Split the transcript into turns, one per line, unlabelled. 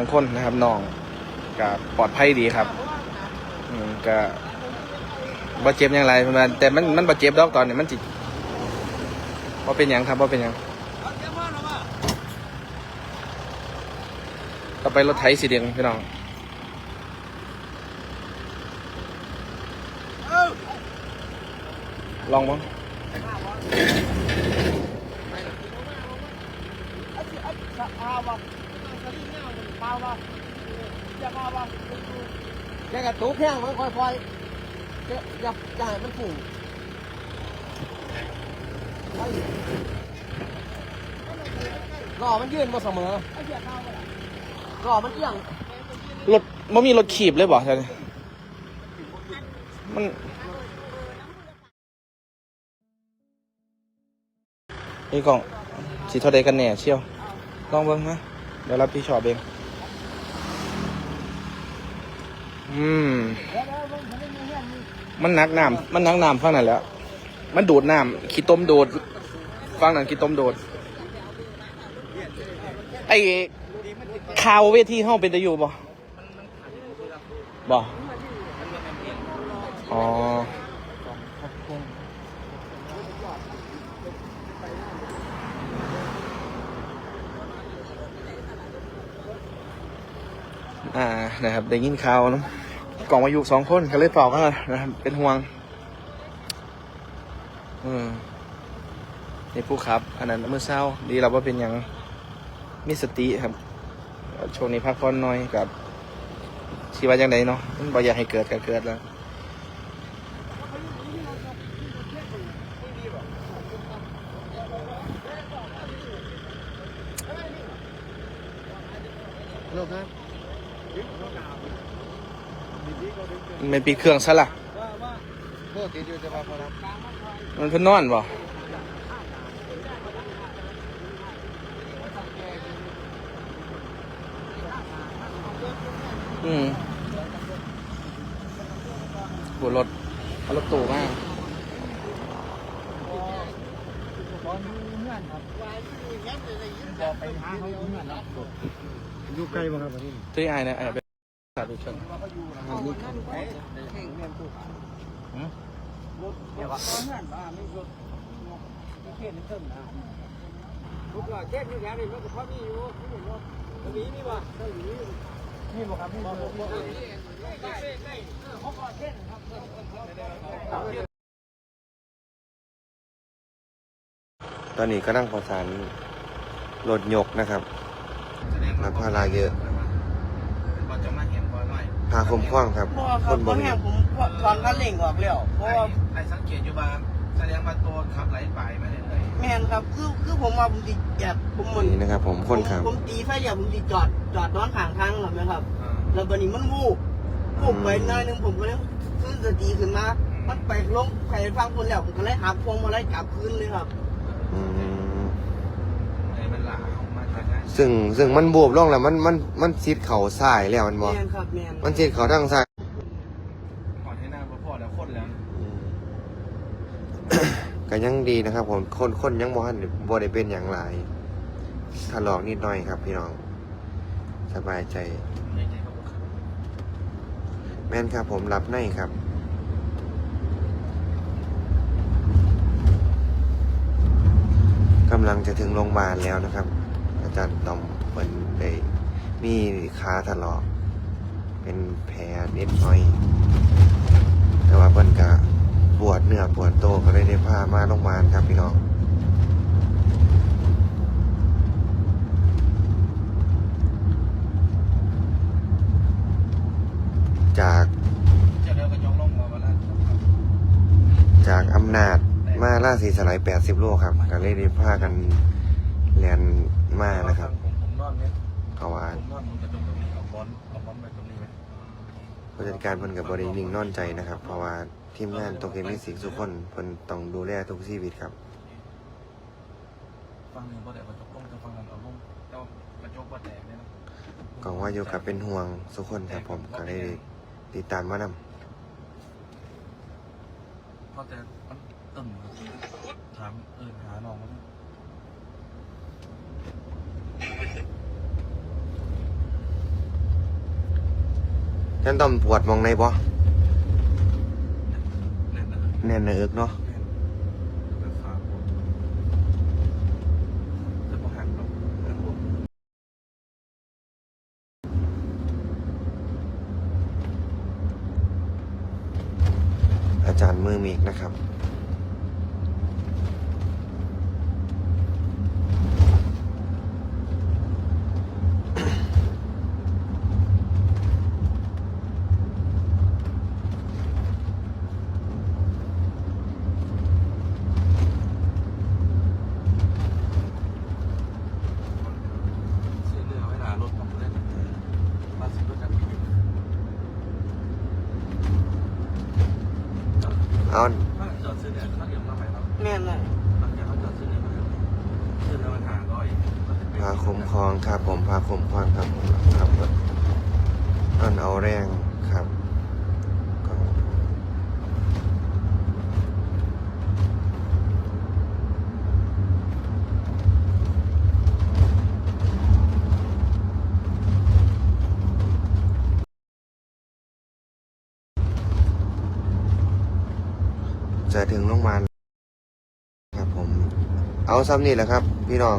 บางคนนะครับน้องก็ปลอดภัยดีครับอืมก็บ่เจ็บอย่างไรประมาณแต่มันมันบ่เจ็บดอกตอนนี้มันจิบ่เป็นยังครับบ่เป็นยังต่อไปรถไถสีแดงพี่น้องลองมั้งอ บ้าง
แกกระตุกแห้งมันค่อยๆจะอย่าอย่าให้มันพุ่งล้อมันยืนบ่เสมอล้อมันเอียง
รถมันมีรถขีบเลยบ่ใช่มันนี่กล่องสีเท่าใดกันแน่เชียวลองเบิ่งนะเดี๋ยวรับพี่ชอบเอง อืม มันนักน้ำมันนักน้ำฟังนั่นแหล้ว มันดูดน้ำขี้ต้มโดดฟังนั่นขี้ต้มโดด ไอ้ข่าวเวทีเฮาเป็นตะอยู่บ่บ่อ๋ออ่านะครับได้ยินข่าวเนอะ กล่องมาอยู่สองคนก็เลยเป่ากันนะครับเป็นห่วงอืมนี่ผู้ขับ อันนั้นเมื่อเช้า ดีเราว่าเป็นหยังมีสติครับช่วงนี้พักผ่อนน้อยกับชีว่าจังไดเนาะมันบ่อยากให้เกิดก็เกิดแล้ว
โลกครับ
มันไม่ปิดเครื่องซะล่ะ
โทษติดอยู่จะมาพอรับ
มันเพิ่นนอนบ่อืมบนรถเอารถตู้มา
อยู่ใกล้บ่ครับวันนี้
ที่ไอ้นะไอ้เป็นสาธุชน
เดี๋ยวก็ ลูกหลานเช็ดอยู่แถวนี้มันก็พอมีอยู่นี่บ่ตรงนี้นี่บ่นี่บ่ครับนี่บ่บ่
ตอนนี้ก็นั่งประสานรถยกนะครับนักพาราเยอะ
บ่จะมาเห็นบ่หน่อย
พาคมคว้างครับ
เพราะว่า
ค
เขา
น
ต
บ่
อน
มี
แรกผมถอนคันเร่งออกแล้วเพราะว่า
ไอ้สังเกตอยู่บ้างแสดงว่าตัวขับไหลไปมาเรื่อย
แม่นครับคือคือผมว่าผมติดแอบผมมัน
นี่นะครับ ผมคนขับ
ผมตีไฟเดียวผมติดจอดจอดนอนข้างทางหรอไหมครับ
ๆอ่า
แล้วบันนี้มันวูบวูบไปหน่อยหนึงผมก็เลยขึ้นสติขึ้นมา มันไปลงไปฟังคนแล้วผมก็เลยหักพวงมาลัยกลับคืนเลยครับ
อืม
ไอ้มันหลาออกมาจากนั้น
ซึ่งซึ่งมันบวบลงแล้วมันมันมันซิดเข่าซ้ายแล้วมันบอ
แมนครับแมน
มันซิดเข่าทางซ้าย
ก่อนให้หน้าพ่อแล้วคนแล้ว
อืมก็ยังดีนะครับ ผมคนคนยังบ่ทันบ่ได้เป็นอย่างไรถลอกนิดหน่อยครับ พี่น้อง สบายใจ
ไม่ใช่เขาบอก
แม่นครับผมรับในครับกำลังจะถึงโรงพยาบาลแล้วนะครับอา จารย์ตอมเปิดได้มีขาถลอก เป็นแผลนิดหน่อย แต่ว่าเปิ้นกะปวดเนื้อปวดโตก็เลยได้พามาโรงพยาบาลครับพี่น้องจาก
จาวันนั้น
จากอำนาจมาล่าสีสลาย80โลครับ ก็เลยได้พากันเรียน มานะครับ
ผมผมนอนเนี่ย
เขาว่า
ผมนอนผมกระจกตรงนี้เอาบอลเอาบอลไปตรงนี้ไหม
ผู้จัดการเพิ่นกับบรินิ่งนอนใจนะครับ เพราะว่าทีมงานโตเกียวมิวสิกทุกคนเพิ่นต้องดูแลทุกชีวิตครับ
ฟังหนึ่งพอแต่กระจกลงจะฟังนั้นเอาลงเจ้ากระจกว่าแตกเนี่ยนะ
ก็ว่าอยู่กับเป็นห่วงทุกคนครับผมก็เลยติดตามมานำ
พอแต่มันตึงถามเออหาน้องมัน
นั่นต้องปวดมองในบ่
แน่นนะครับ
แน่นเอิกเนาะ
แน่นแล้วขาปวดแต่บ่หักหรอกแต่ปวด
อาจารย์มือมีกนะครับ
ซื้อเรือเวลารถของเล่นมาซื้อด้วยกัน
เอา
ถ้าจอดซื้อเนี่ยถ้าเดี๋ยวมาไปครับ
แม่นเลย
บางอย่างเขาจอดซื้อเนี่ยมาซื้อแล้วมันหาร้อย
พาคุ้มครองครับผมพาคุ้มครองครับผมครับอันเอาแรงครับ จะถึงโรงพยาบาลครับผม เอาซ้ำนี่แหละครับ พี่น้อง